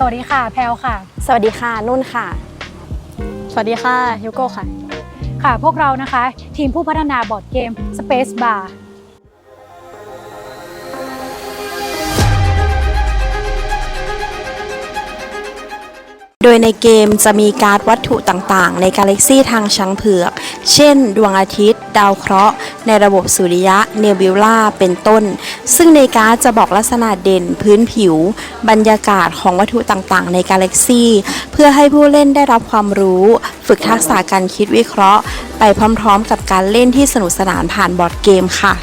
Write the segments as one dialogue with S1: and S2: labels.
S1: สวัสดีค่ะ แพลวค่ะ
S2: สวัสดีค่ะ นุ่นค่ะ
S3: สวัสดีค่ะฮิวโก้ค่ะ
S1: ค่ะ พวกเรานะคะ ทีมผู้พัฒนาบอร์ดเกม Space Bar
S2: ยในเกมจะมีการ์ดวัตถุต่างๆ ในกาแล็กซีทางช้างเผือก เช่น ดวงอาทิตย์ ดาวเคราะห์ ในระบบสุริยะ เนบิวลาเป็นต้น ซึ่งในการ์ดจะบอกลักษณะเด่นพื้นผิว บรรยากาศของวัตถุต่างๆ ในกาแล็กซีเพื่อให้ผู้เล่นได้รับความรู้ ฝึกทักษะการคิดวิเคราะห์ ไปพร้อมๆ กับการเล่นที่สนุกสนานผ่านบอร์ดเกมค่ะ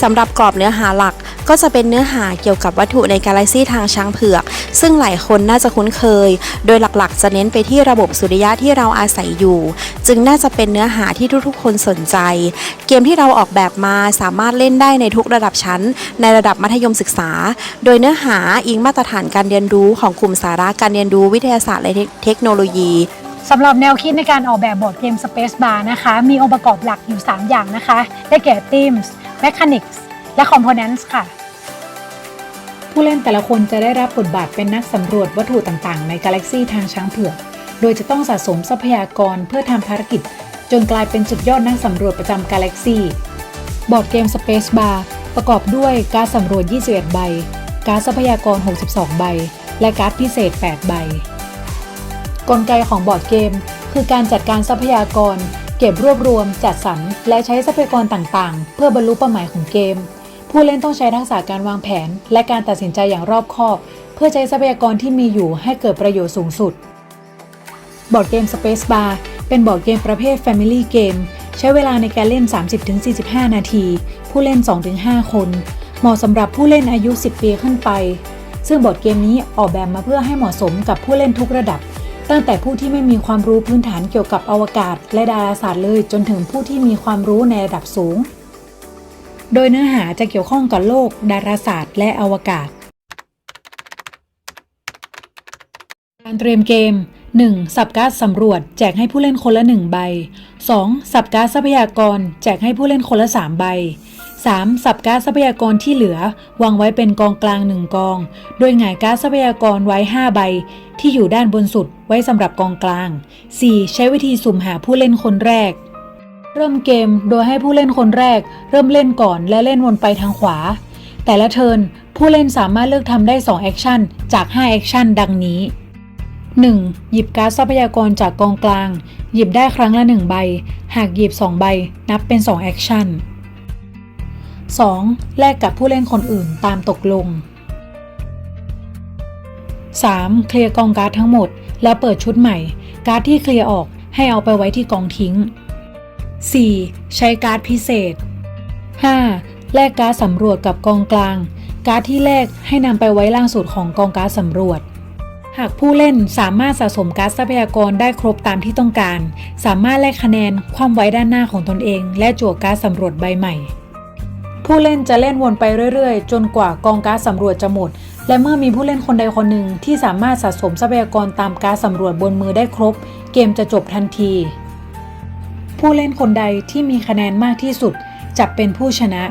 S2: สำหรับกรอบเนื้อหาหลัก ก็จะเป็นเนื้อหาเกี่ยวกับวัตถุในกาแล็กซีทางช้างเผือก ซึ่งหลายคนน่าจะคุ้นเคย โดยหลักๆ จะเน้นไปที่ระบบสุริยะที่เราอาศัยอยู่ จึงน่าจะเป็นเนื้อหาที่ทุกๆ คนสนใจ เกมที่เราออกแบบมาสามารถเล่นได้ในทุกระดับชั้น ในระดับมัธยมศึกษา โดยเนื้อหาอิงมาตรฐานการเรียนรู้ของกลุ่มสาระการเรียนรู้วิทยาศาสตร์และเทคโนโลยี
S1: สำหรับแนวคิดในการออกแบบบอร์ดเกม Space Bar นะคะ มีองค์ประกอบหลักอยู่ 3 อย่างนะคะ ได้แก่ Themes Mechanics และ Components ค่ะ
S4: ผู้เล่นแต่ละคนจะได้รับบทบาทเป็นนักสำรวจวัตถุต่างๆ ในกาแล็กซีทางช้างเผือกโดยจะต้องสะสมทรัพยากรเพื่อทำภารกิจ จนกลายเป็นสุดยอดนักสำรวจประจำกาแล็กซีบอร์ดเกม Space Bar ประกอบด้วยการสำรวจ 21 ใบ การทรัพยากร 62 ใบ และการ์ดพิเศษ 8 ใบ กลไกของบอร์ดเกม คือการจัดการทรัพยากร เก็บรวบรวม จัดสรร และใช้ทรัพยากรต่างๆ เพื่อบรรลุเป้าหมายของเกม ผู้เล่นต้องใช้ทักษะการวางแผน และการตัดสินใจอย่างรอบคอบ เพื่อใช้ทรัพยากรที่มีอยู่ให้เกิดประโยชน์สูงสุด บอร์ดเกม Space Bar เป็นบอร์ดเกมประเภท Family Game ใช้เวลาในการเล่น 30-45 นาที ผู้เล่น 2-5 คน เหมาะสำหรับผู้เล่นอายุ 10 ปีขึ้นไป ซึ่งบอร์ดเกมนี้ออกแบบมาเพื่อให้เหมาะสมกับผู้เล่นทุกระดับ ตั้งแต่ผู้ที่ไม่มีความรู้พื้นฐานเกี่ยวกับอวกาศ และดาราศาสตร์เลย จนถึงผู้ที่มีความรู้ในระดับสูง โดยเนื้อหาจะเกี่ยวข้องกับโลก ดาราศาสตร์ และอวกาศ การเตรียมเกม 1. สับการ์ดสำรวจ แจกให้ผู้เล่นคนละ 1 ใบ 2. สับการ์ดทรัพยากร แจกให้ผู้เล่นคนละ 3 ใบ 3. สับการ์ดทรัพยากรที่เหลือ วางไว้เป็นกองกลาง 1 กอง โดยหงายการ์ดทรัพยากรไว้ 5 ใบ ที่อยู่ด้านบนสุดไว้สำหรับกองกลาง 4. ใช้วิธีสุ่มหาผู้เล่นคนแรก เริ่มเกมโดยให้ผู้เล่นคนแรก เริ่มเล่นก่อนและเล่นวนไปทางขวา แต่ละเทิร์นผู้เล่นสามารถเลือกทำได้ 2 แอคชั่น จาก 5 แอคชั่น ดังนี้ 1. หยิบการ์ดทรัพยากรจากกองกลาง หยิบได้ครั้งละ 1 ใบ หากหยิบ 2 ใบ นับเป็น 2 แอคชั่น 2. แลกกับผู้เล่นคนอื่นตามตกลง 3. เคลียร์กองการ์ดทั้งหมด แล้วเปิดชุดใหม่ การ์ดที่เคลียร์ออกให้เอาไปไว้ที่กองทิ้ง 4. ใช้การ์ดพิเศษ 5. แลกการ์ดสำรวจกับกองกลาง การ์ดที่แลกให้นำไปไว้ล่างสุดของกองการ์ดสำรวจ หากผู้เล่นสามารถสะสมการ์ดทรัพยากรได้ครบตามที่ต้องการ สามารถแลกคะแนนคว่ำไว้ด้านหน้าของตนเอง และจั่วการ์ดสำรวจใบใหม่ ผู้เล่นจะเล่นวนไปเรื่อยๆ จนกว่ากองการ์ดสำรวจจะหมด และเมื่อมีผู้เล่นคนใดคนหนึ่งที่สามารถสะสมทรัพยากรตามการ์ดสำรวจบนมือได้ครบ เกมจะจบทันที ผู้เล่นคนใดที่มีคะแนนมากที่สุดจะเป็นผู้ชนะ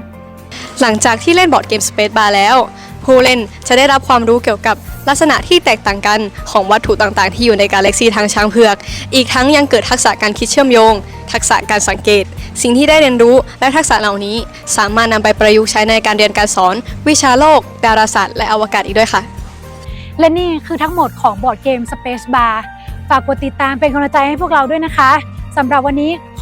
S3: หลังจากที่เล่นบอร์ดเกม Space Bar แล้ว ผู้เล่นจะได้รับความรู้เกี่ยวกับลักษณะที่แตกต่างกันของวัตถุต่างๆ ที่อยู่ในกาแล็กซีทางช้างเผือก อีกทั้งยังเกิดทักษะการคิดเชื่อมโยง ทักษะการสังเกต สิ่งที่ได้เรียนรู้และทักษะเหล่านี้ สามารถนำไปประยุกต์ใช้ในการเรียนการสอน วิชาโลก ดาราศาสตร์และอวกาศอีกด้วยค่ะ
S1: และนี่คือทั้งหมดของบอร์ดเกม Space Bar ฝากกดติดตามเป็นกำลังใจให้พวกเราด้วยนะคะสำหรับวันนี้